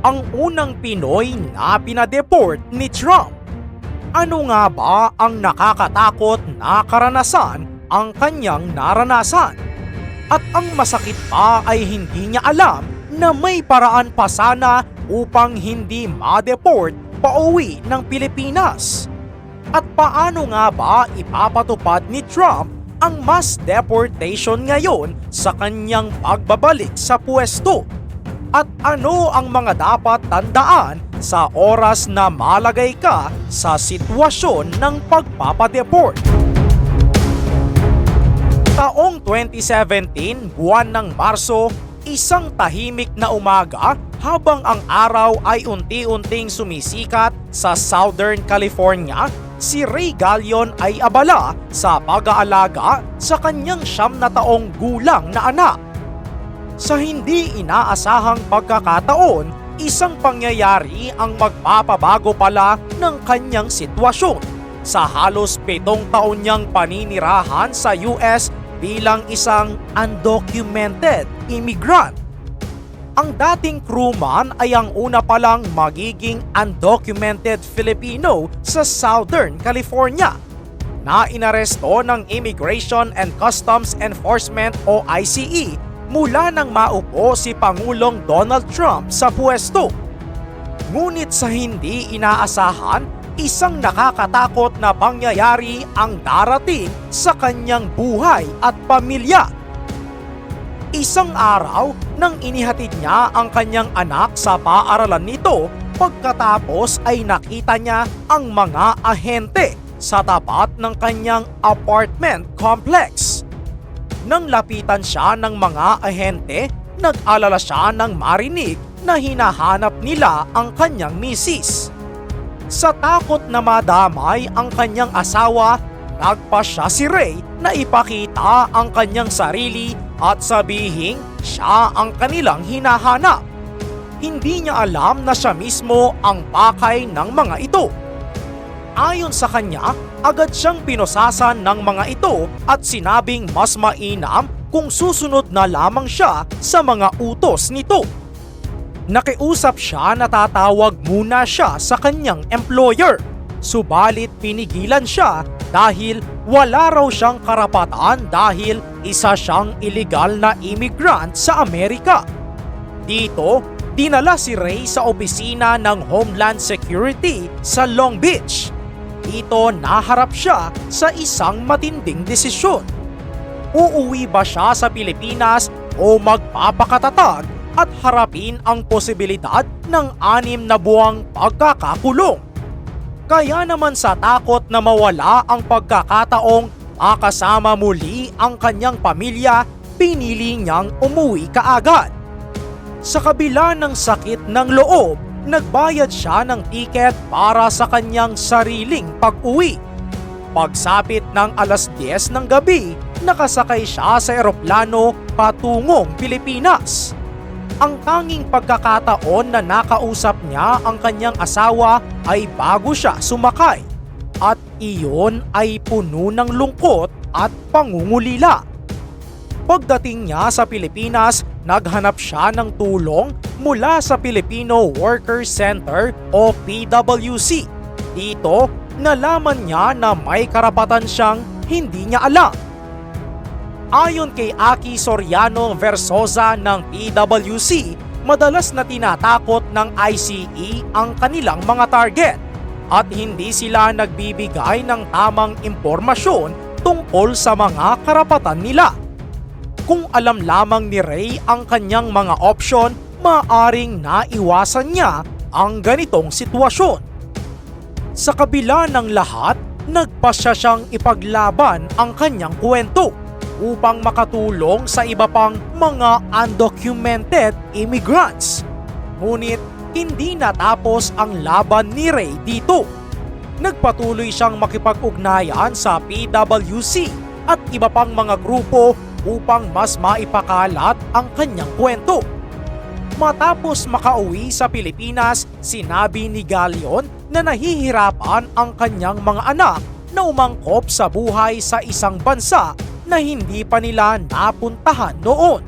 ang unang Pinoy na pinadeport ni Trump. Ano nga ba ang nakakatakot na karanasan ang kanyang naranasan? At ang masakit pa ay hindi niya alam na may paraan pa sana upang hindi ma-deport pauwi ng Pilipinas. At paano nga ba ipapatupad ni Trump ang mass deportation ngayon sa kanyang pagbabalik sa pwesto? At ano ang mga dapat tandaan sa oras na malagay ka sa sitwasyon ng pagpapadeport? Taong 2017, buwan ng Marso, isang tahimik na umaga habang ang araw ay unti-unting sumisikat sa Southern California, si Ray Gallion ay abala sa pag-aalaga sa kanyang siyam na taong gulang na anak. Sa hindi inaasahang pagkakataon, isang pangyayari ang magpapabago pala ng kanyang sitwasyon. Sa halos pitong taon niyang paninirahan sa US bilang isang undocumented immigrant. Ang dating crewman ay ang una palang magiging undocumented Filipino sa Southern California na inaresto ng Immigration and Customs Enforcement o ICE mula nang maupo si Pangulong Donald Trump sa pwesto. Ngunit sa hindi inaasahan, isang nakakatakot na pangyayari ang darating sa kanyang buhay at pamilya. Isang araw nang inihatid niya ang kanyang anak sa paaralan nito pagkatapos ay nakita niya ang mga ahente sa tapat ng kanyang apartment complex. Nang lapitan siya ng mga ahente, nag-alala siya ng marinig na hinahanap nila ang kanyang misis. Sa takot na madamay ang kanyang asawa, nagpa siya si Ray na ipakita ang kanyang sarili at sabihing siya ang kanilang hinahanap. Hindi niya alam na siya mismo ang pakay ng mga ito. Ayon sa kanya, agad siyang pinosasan ng mga ito at sinabing mas mainam kung susunod na lamang siya sa mga utos nito. Nakiusap siya na tatawag muna siya sa kanyang employer. Subalit pinigilan siya dahil wala raw siyang karapatan dahil isa siyang illegal na immigrant sa Amerika. Dito, dinala si Ray sa opisina ng Homeland Security sa Long Beach. Dito naharap siya sa isang matinding desisyon. Uuwi ba siya sa Pilipinas o magpapakatatag at harapin ang posibilidad ng anim na buwang pagkakakulong? Kaya naman sa takot na mawala ang pagkakataong makasama muli ang kanyang pamilya, pinili niyang umuwi kaagad. Sa kabila ng sakit ng loob, nagbayad siya ng tiket para sa kanyang sariling pag-uwi. Pagsapit ng alas 10 ng gabi, nakasakay siya sa eroplano patungong Pilipinas. Ang tanging pagkakataon na nakausap niya ang kanyang asawa ay bago siya sumakay. At iyon ay puno ng lungkot at pangungulila. Pagdating niya sa Pilipinas, naghanap siya ng tulong mula sa Filipino Worker Center o PWC. Dito, nalaman niya na may karapatan siyang hindi niya alam. Ayon kay Aki Soriano Versosa ng PWC, madalas na tinatakot ng ICE ang kanilang mga target at hindi sila nagbibigay ng tamang impormasyon tungkol sa mga karapatan nila. Kung alam lamang ni Ray ang kanyang mga opsyon, maaring naiwasan niya ang ganitong sitwasyon. Sa kabila ng lahat, nagpasya siyang ipaglaban ang kanyang kwento upang makatulong sa iba pang mga undocumented immigrants. Ngunit hindi natapos ang laban ni Ray dito. Nagpatuloy siyang makipag-ugnayan sa PWC at iba pang mga grupo upang mas maipakalat ang kanyang kwento. Matapos makauwi sa Pilipinas, sinabi ni Galion na nahihirapan ang kanyang mga anak na umangkop sa buhay sa isang bansa na hindi pa nila napuntahan noon.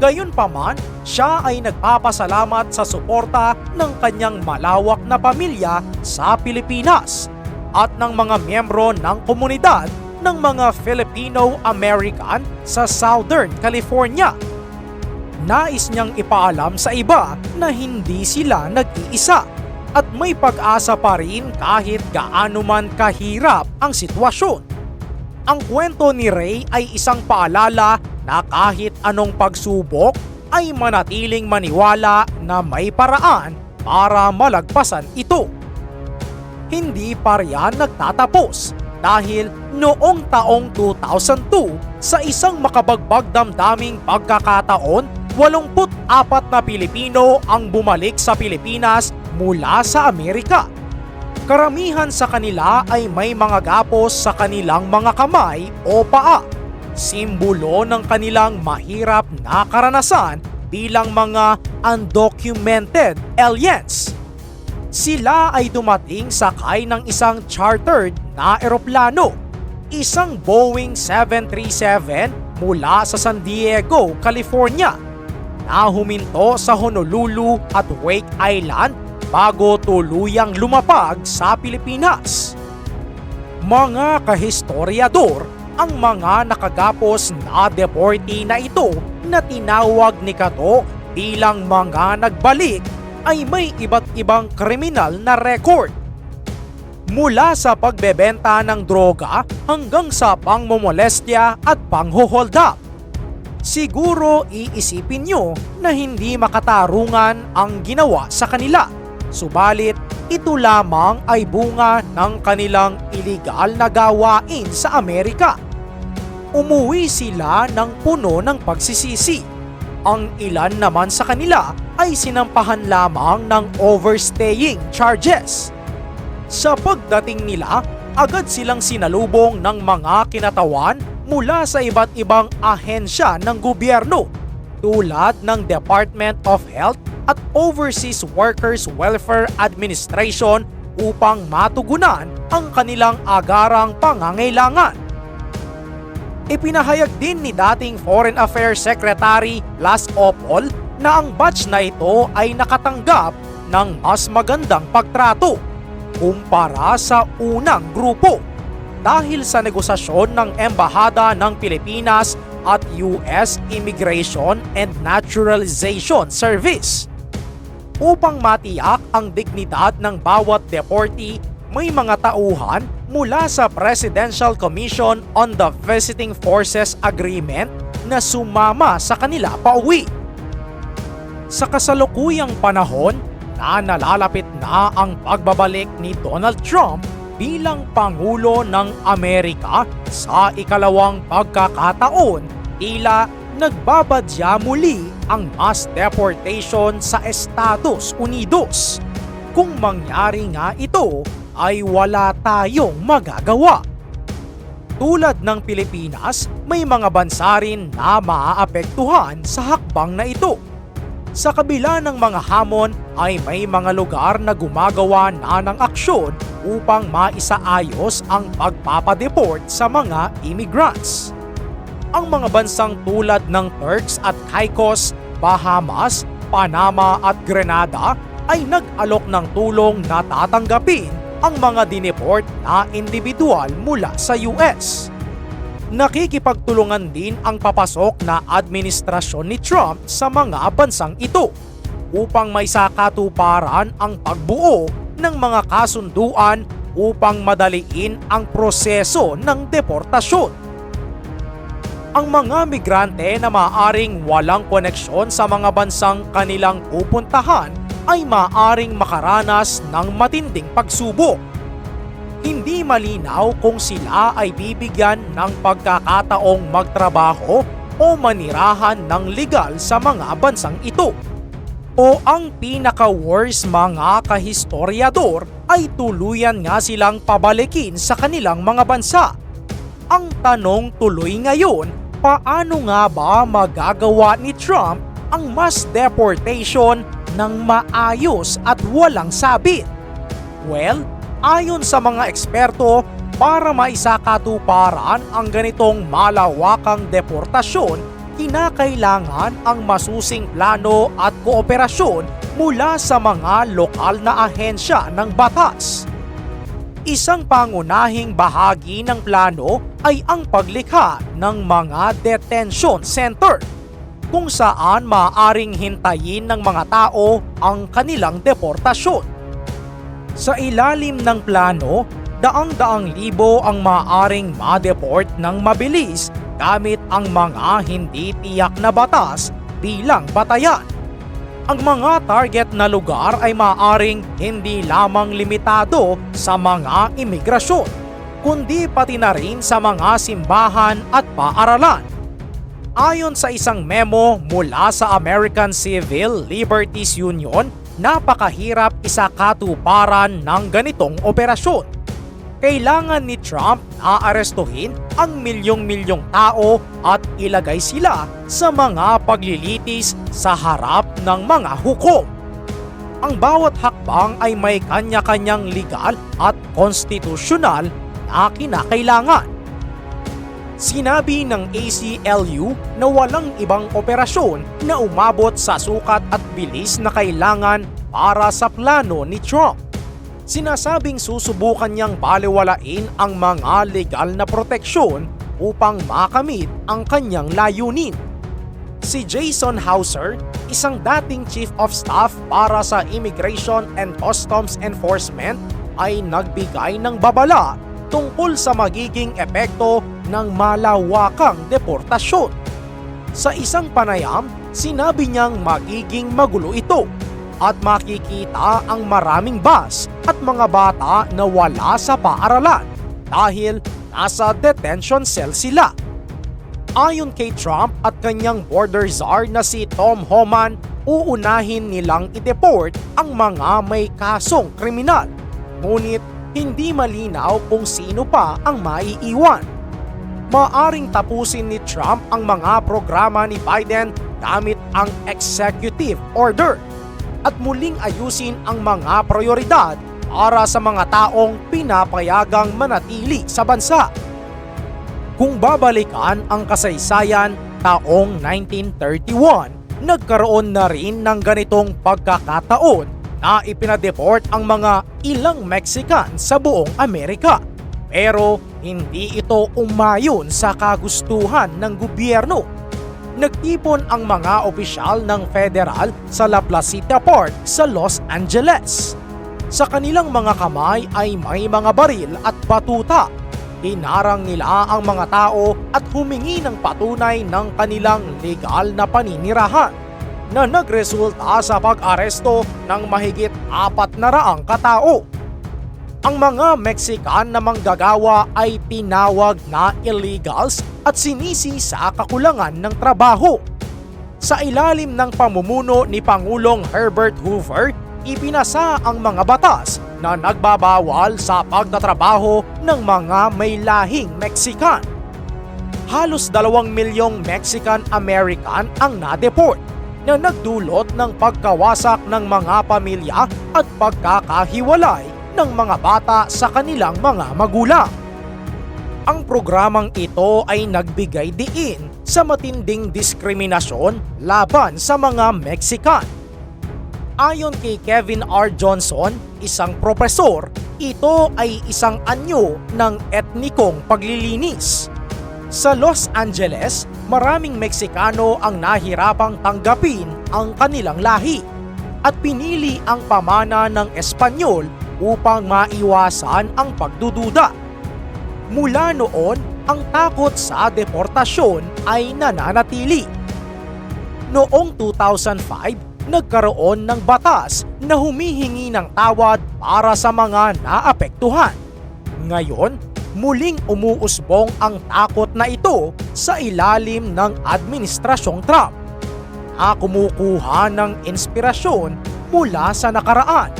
Gayunpaman, siya ay nagpapasalamat sa suporta ng kanyang malawak na pamilya sa Pilipinas at ng mga miyembro ng komunidad ng mga Filipino-American sa Southern California. Nais niyang ipaalam sa iba na hindi sila nag-iisa at may pag-asa pa rin kahit gaano man kahirap ang sitwasyon. Ang kwento ni Ray ay isang paalala na kahit anong pagsubok ay manatiling maniwala na may paraan para malagpasan ito. Hindi pa riyan nagtatapos dahil noong taong 2002 sa isang makabagbag damdaming pagkakataon, 84 na Pilipino ang bumalik sa Pilipinas mula sa Amerika. Karamihan sa kanila ay may mga gapos sa kanilang mga kamay o paa. Simbolo ng kanilang mahirap na karanasan bilang mga undocumented aliens. Sila ay dumating sakay ng isang chartered na eroplano, isang Boeing 737 mula sa San Diego, California, na huminto sa Honolulu at Wake Island bago tuluyang lumapag sa Pilipinas. Mga kahistoryador ang mga nakagapos na deportee na ito na tinawag ni Kato bilang mga nagbalik ay may iba't ibang kriminal na record. Mula sa pagbebenta ng droga hanggang sa pangmomolestya at panghohold up. Siguro iisipin nyo na hindi makatarungan ang ginawa sa kanila. Subalit, ito lamang ay bunga ng kanilang iligal na gawain sa Amerika. Umuwi sila ng puno ng pagsisisi. Ang ilan naman sa kanila ay sinampahan lamang ng overstaying charges. Sa pagdating nila, agad silang sinalubong ng mga kinatawan mula sa iba't ibang ahensya ng gobyerno tulad ng Department of Health at Overseas Workers Welfare Administration upang matugunan ang kanilang agarang pangangailangan. Ipinahayag din ni dating Foreign Affairs Secretary Las Opol na ang batch na ito ay nakatanggap ng mas magandang pagtrato kumpara sa unang grupo dahil sa negosasyon ng Embahada ng Pilipinas at US Immigration and Naturalization Service. Upang matiyak ang dignidad ng bawat deportee, may mga tauhan mula sa Presidential Commission on the Visiting Forces Agreement na sumama sa kanila pauwi. Sa kasalukuyang panahon na nalalapit na ang pagbabalik ni Donald Trump bilang Pangulo ng Amerika sa ikalawang pagkakataon, tila nagbabadya muli ang mass deportation sa Estados Unidos. Kung mangyari nga ito, ay wala tayong magagawa. Tulad ng Pilipinas, may mga bansa rin na maaapektuhan sa hakbang na ito. Sa kabila ng mga hamon ay may mga lugar na gumagawa na ng aksyon upang maisaayos ang pagpapadeport sa mga immigrants. Ang mga bansang tulad ng Turks at Caicos, Bahamas, Panama at Grenada ay nag-alok ng tulong na tatanggapin ang mga dineport na individual mula sa US. Nakikipagtulungan din ang papasok na administrasyon ni Trump sa mga bansang ito upang may sakatuparan ang pagbuo ng mga kasunduan upang madaliin ang proseso ng deportasyon. Ang mga migrante na maaring walang koneksyon sa mga bansang kanilang pupuntahan ay maaring makaranas ng matinding pagsubok. Hindi malinaw kung sila ay bibigyan ng pagkakataong magtrabaho o manirahan ng legal sa mga bansang ito. O ang pinaka-worst mga kahistoryador ay tuluyan nga silang pabalikin sa kanilang mga bansa. Ang tanong tuloy ngayon, paano nga ba magagawa ni Trump ang mass deportation ng maayos at walang sabit? Well, ayon sa mga eksperto, para maisakatuparan ang ganitong malawakang deportasyon, kinakailangan ang masusing plano at kooperasyon mula sa mga lokal na ahensya ng batas. Isang pangunahing bahagi ng plano ay ang paglikha ng mga detention center kung saan maaaring hintayin ng mga tao ang kanilang deportasyon. Sa ilalim ng plano, daang-daang libo ang maaaring ma-deport ng mabilis gamit ang mga hindi tiyak na batas bilang batayan. Ang mga target na lugar ay maaaring hindi lamang limitado sa mga imigrasyon, kundi pati na rin sa mga simbahan at paaralan. Ayon sa isang memo mula sa American Civil Liberties Union, napakahirap isakatuparan ng ganitong operasyon. Kailangan ni Trump na arestuhin ang milyong-milyong tao at ilagay sila sa mga paglilitis sa harap ng mga hukom. Ang bawat hakbang ay may kanya-kanyang legal at konstitusyonal na kinakailangan. Sinabi ng ACLU na walang ibang operasyon na umabot sa sukat at bilis na kailangan para sa plano ni Trump. Sinasabing susubukan niyang baliwalain ang mga legal na proteksyon upang makamit ang kanyang layunin. Si Jason Hauser, isang dating Chief of Staff para sa Immigration and Customs Enforcement, ay nagbigay ng babala tungkol sa magiging epekto ng malawakang deportasyon. Sa isang panayam, sinabi niyang magiging magulo ito at makikita ang maraming bus at mga bata na wala sa paaralan dahil nasa detention cell sila. Ayon kay Trump at kanyang border czar na si Tom Homan, uunahin nilang i-deport ang mga may kasong kriminal. Ngunit hindi malinaw kung sino pa ang maiiwan. Maaring tapusin ni Trump ang mga programa ni Biden gamit ang executive order at muling ayusin ang mga prioridad para sa mga taong pinapayagang manatili sa bansa. Kung babalikan ang kasaysayan taong 1931, nagkaroon na rin ng ganitong pagkakataon na ipinadeport ang mga ilang Mexican sa buong Amerika. Pero hindi ito umayon sa kagustuhan ng gobyerno. Nagtipon ang mga opisyal ng federal sa La Placita Park sa Los Angeles. Sa kanilang mga kamay ay may mga baril at batuta. Hinarang nila ang mga tao at humingi ng patunay ng kanilang legal na paninirahan na nagresulta sa pag-aresto ng mahigit apat na raang katao. Ang mga Mexican na manggagawa ay tinawag na illegals at sinisi sa kakulangan ng trabaho. Sa ilalim ng pamumuno ni Pangulong Herbert Hoover, ipinasa ang mga batas na nagbabawal sa pagtatrabaho ng mga may lahing Mexican. Halos dalawang milyong Mexican-American ang na-deport na nagdulot ng pagkawasak ng mga pamilya at pagkakahiwalay ng mga bata sa kanilang mga magulang. Ang programang ito ay nagbigay diin sa matinding diskriminasyon laban sa mga Mexican. Ayon kay Kevin R. Johnson, isang propesor, ito ay isang anyo ng etnikong paglilinis. Sa Los Angeles, maraming Meksikano ang nahirapang tanggapin ang kanilang lahi at pinili ang pamana ng Espanyol upang maiwasan ang pagdududa. Mula noon, ang takot sa deportasyon ay nananatili. Noong 2005, nagkaroon ng batas na humihingi ng tawad para sa mga naapektuhan. Ngayon, muling umuusbong ang takot na ito sa ilalim ng Administrasyong Trump na kumukuha ng inspirasyon mula sa nakaraan.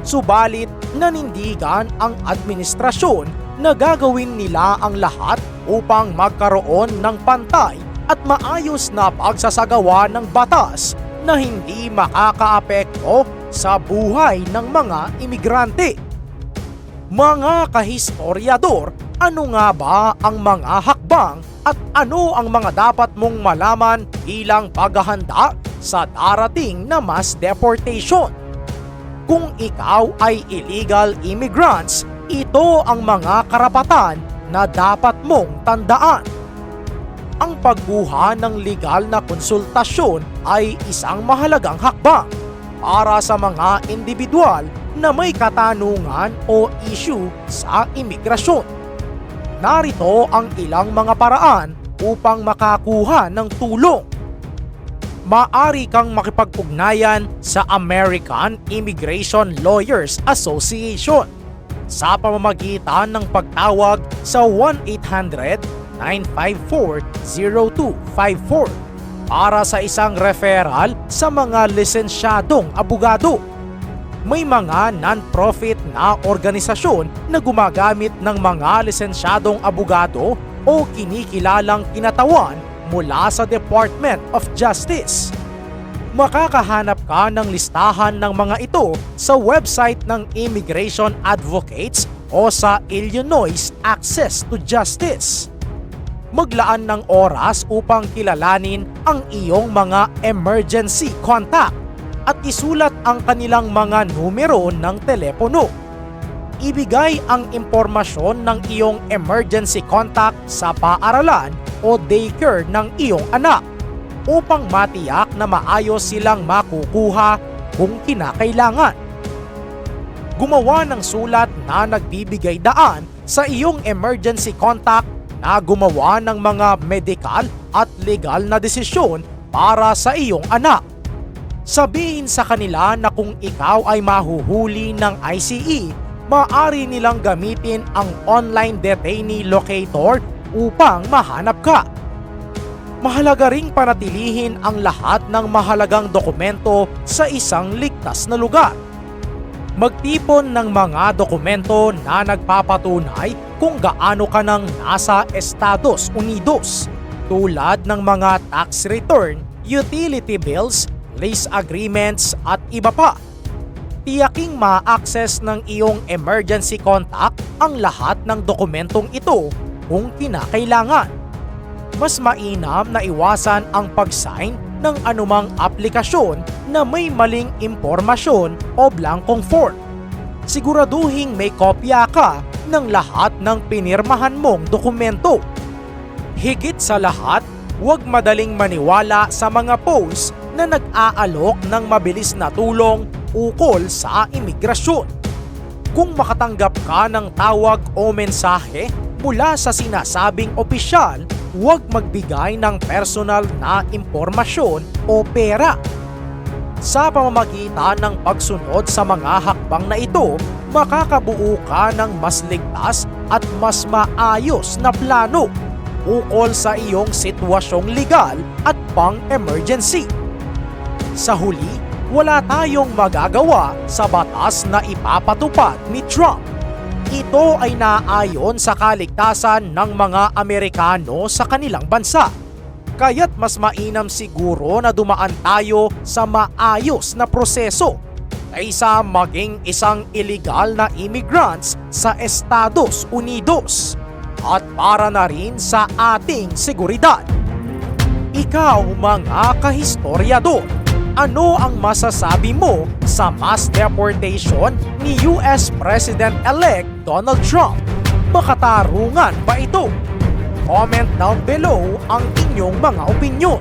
Subalit nanindigan ang administrasyon na gagawin nila ang lahat upang magkaroon ng pantay at maayos na pagsasagawa ng batas na hindi makakaapekto sa buhay ng mga imigrante. Mga kahistoryador, ano nga ba ang mga hakbang At ano ang mga dapat mong malaman bilang paghahanda sa darating na mass deportation? Kung ikaw ay illegal immigrants, ito ang mga karapatan na dapat mong tandaan. Ang pagkuha ng legal na konsultasyon ay isang mahalagang hakbang para sa mga individual na may katanungan o issue sa imigrasyon. Narito ang ilang mga paraan upang makakuha ng tulong. Maari kang makipag-ugnayan sa American Immigration Lawyers Association sa pamamagitan ng pagtawag sa 1-800-954-0254 para sa isang referral sa mga lisensyadong abogado. May mga non-profit na organisasyon na gumagamit ng mga lisensyadong abogado o kinikilalang kinatawan mula sa Department of Justice. Makakahanap ka ng listahan ng mga ito sa website ng Immigration Advocates o sa Illinois Access to Justice. Maglaan ng oras upang kilalanin ang iyong mga emergency contact at isulat ang kanilang mga numero ng telepono. Ibigay ang impormasyon ng iyong emergency contact sa paaralan o daycare ng iyong anak upang matiyak na maayos silang makukuha kung kinakailangan. Gumawa ng sulat na nagbibigay daan sa iyong emergency contact na gumawa ng mga medical at legal na desisyon para sa iyong anak. Sabihin sa kanila na kung ikaw ay mahuhuli ng ICE, maaari nilang gamitin ang online detainee locator upang mahanap ka. Mahalaga ring panatilihin ang lahat ng mahalagang dokumento sa isang ligtas na lugar. Magtipon ng mga dokumento na nagpapatunay kung gaano ka nang nasa Estados Unidos tulad ng mga tax return, utility bills, lease agreements at iba pa. Tiyaking ma-access ng iyong emergency contact ang lahat ng dokumentong ito kung kinakailangan. Mas mainam na iwasan ang pag-sign ng anumang aplikasyon na may maling impormasyon o blankong form. Siguraduhing may kopya ka ng lahat ng pinirmahan mong dokumento. Higit sa lahat, huwag madaling maniwala sa mga posts na nag-aalok ng mabilis na tulong ukol sa imigrasyon. Kung makatanggap ka ng tawag o mensahe mula sa sinasabing opisyal, huwag magbigay ng personal na impormasyon o pera. Sa pamamagitan ng pagsunod sa mga hakbang na ito, makakabuo ka ng mas ligtas at mas maayos na plano ukol sa iyong sitwasyong legal at pang-emergency. Sa huli, wala tayong magagawa sa batas na ipapatupad ni Trump. Ito ay naayon sa kaligtasan ng mga Amerikano sa kanilang bansa. Kaya't mas mainam siguro na dumaan tayo sa maayos na proseso kaysa maging isang illegal na immigrants sa Estados Unidos at para na rin sa ating seguridad. Ikaw mga kahistoryador, ano ang masasabi mo sa mass deportation ni US President-elect Donald Trump? Makatarungan ba ito? Comment down below ang inyong mga opinyon.